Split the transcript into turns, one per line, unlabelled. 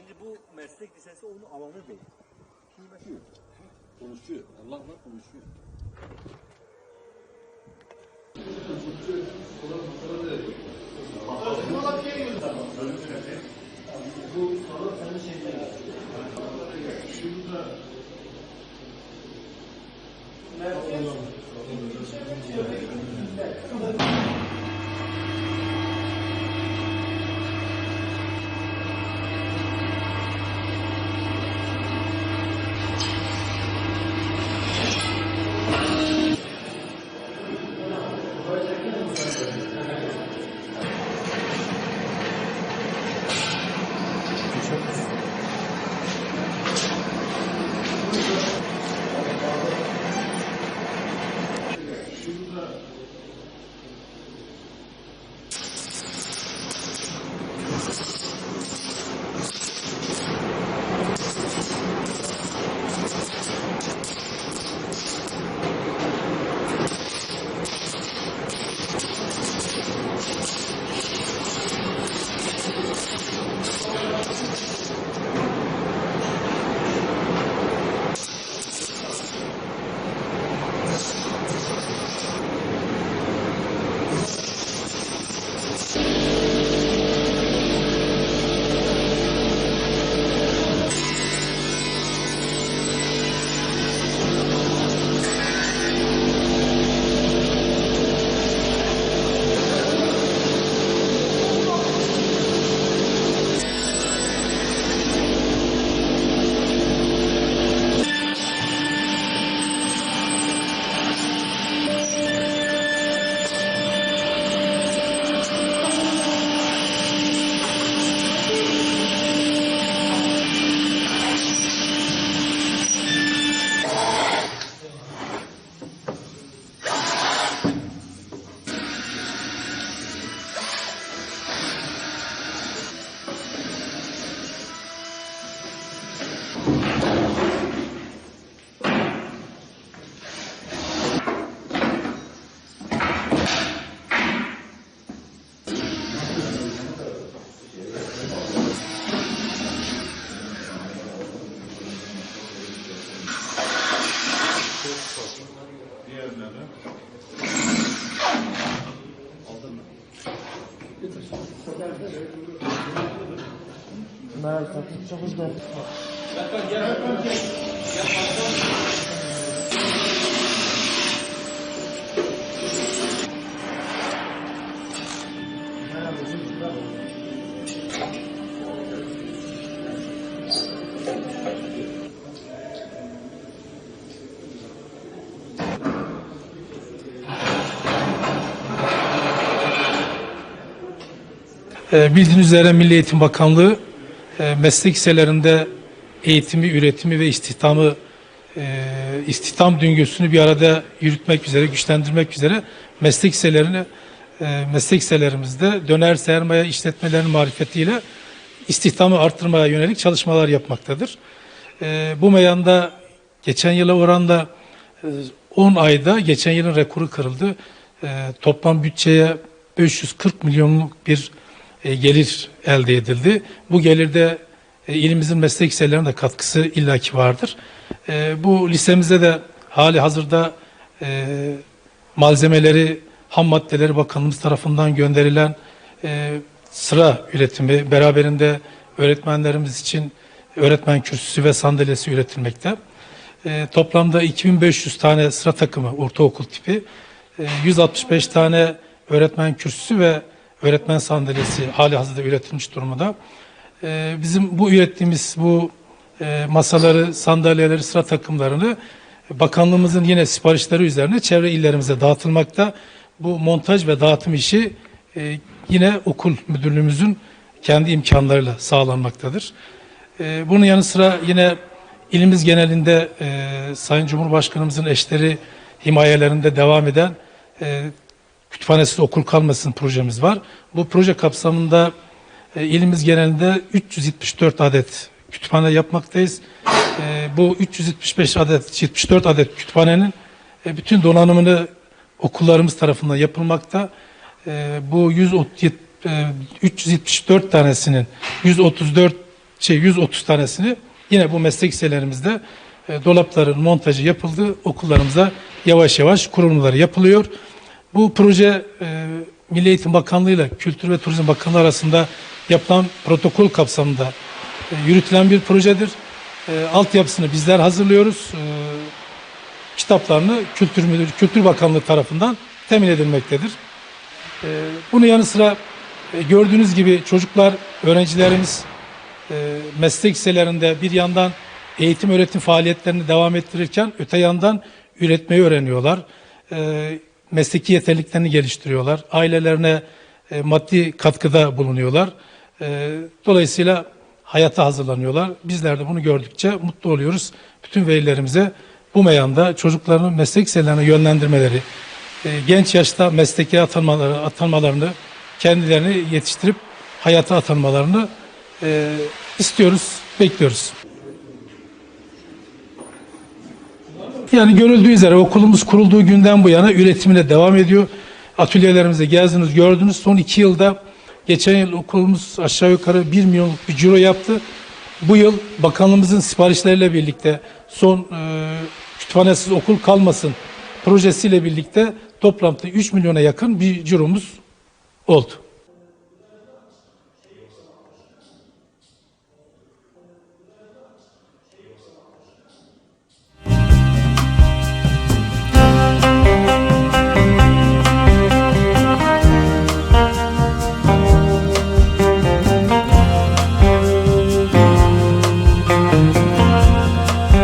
Şimdi bu meslek lisesi onun alanı değil. Kıymeti yok.
Konuşuyor. Allah var konuşuyor.
Ee, Bildiğiniz üzere Milli Eğitim Bakanlığı meslek liselerinde eğitimi, üretimi ve istihdamı e, istihdam döngüsünü bir arada yürütmek üzere, güçlendirmek üzere meslek liselerini e, meslek liselerimizde döner sermaye işletmelerinin marifetiyle istihdamı artırmaya yönelik çalışmalar yapmaktadır. E, Bu meyanda geçen yıla oranla e, 10 ayda geçen yılın rekoru kırıldı. E, Toplam bütçeye 540 milyonluk bir e, gelir elde edildi. Bu gelirde e, ilimizin meslek liselerine de katkısı illaki vardır. E, Bu lisemizde de hali hazırda malzemeleri, ham maddeleri bakanlığımız tarafından gönderilen sıra üretimi, beraberinde öğretmenlerimiz için öğretmen kürsüsü ve sandalyesi üretilmekte. E, toplamda 2500 tane sıra takımı ortaokul tipi, e, 165 tane öğretmen kürsüsü ve öğretmen sandalyesi hali hazırda üretilmiş durumda. E, bizim bu ürettiğimiz bu e, masaları, sandalyeleri, sıra takımlarını bakanlığımızın yine siparişleri üzerine çevre illerimize dağıtılmakta. Bu montaj ve dağıtım işi e, yine okul müdürlüğümüzün kendi imkanlarıyla sağlanmaktadır. E, bunun yanı sıra yine ilimiz genelinde e, Sayın Cumhurbaşkanımızın eşleri himayelerinde devam eden e, kütüphanesiz okul kalmasın projemiz var. Bu proje kapsamında e, ilimiz genelinde 374 adet kütüphane yapmaktayız. E, bu 375 adet, 74 adet kütüphanenin e, bütün donanımını okullarımız tarafından yapılmakta. E, bu 137, e, 374 tanesinin 134 şey 130 tanesini yine bu meslek liselerimizde e, dolapların montajı yapıldı. Okullarımıza yavaş yavaş kurulumları yapılıyor. Bu proje e, Milli Eğitim Bakanlığı ile Kültür ve Turizm Bakanlığı arasında yapılan protokol kapsamında e, yürütülen bir projedir. E, altyapısını bizler hazırlıyoruz. E, kitaplarını Kültür Müdür, Kültür Bakanlığı tarafından temin edilmektedir. E, bunun yanı sıra e, gördüğünüz gibi çocuklar, öğrencilerimiz e, meslek liselerinde bir yandan eğitim öğretim faaliyetlerini devam ettirirken öte yandan üretmeyi öğreniyorlar. E, mesleki yeteneklerini geliştiriyorlar. Ailelerine e, maddi katkıda bulunuyorlar. E, dolayısıyla hayata hazırlanıyorlar. Bizler de bunu gördükçe mutlu oluyoruz. Bütün velilerimize bu meyanda çocuklarını meslek liselerine yönlendirmeleri, e, genç yaşta mesleki atanmaları, atanmalarını kendilerini yetiştirip hayata atanmalarını e, istiyoruz, bekliyoruz. Yani görüldüğü üzere okulumuz kurulduğu günden bu yana üretimine devam ediyor. Atölyelerimizde gezdiniz, gördünüz. Son iki yılda geçen yıl okulumuz aşağı yukarı 1 milyonluk bir ciro yaptı. Bu yıl bakanlığımızın siparişleriyle birlikte son e, kütüphanesiz okul kalmasın projesiyle birlikte toplamda 3 milyona yakın bir ciromuz oldu.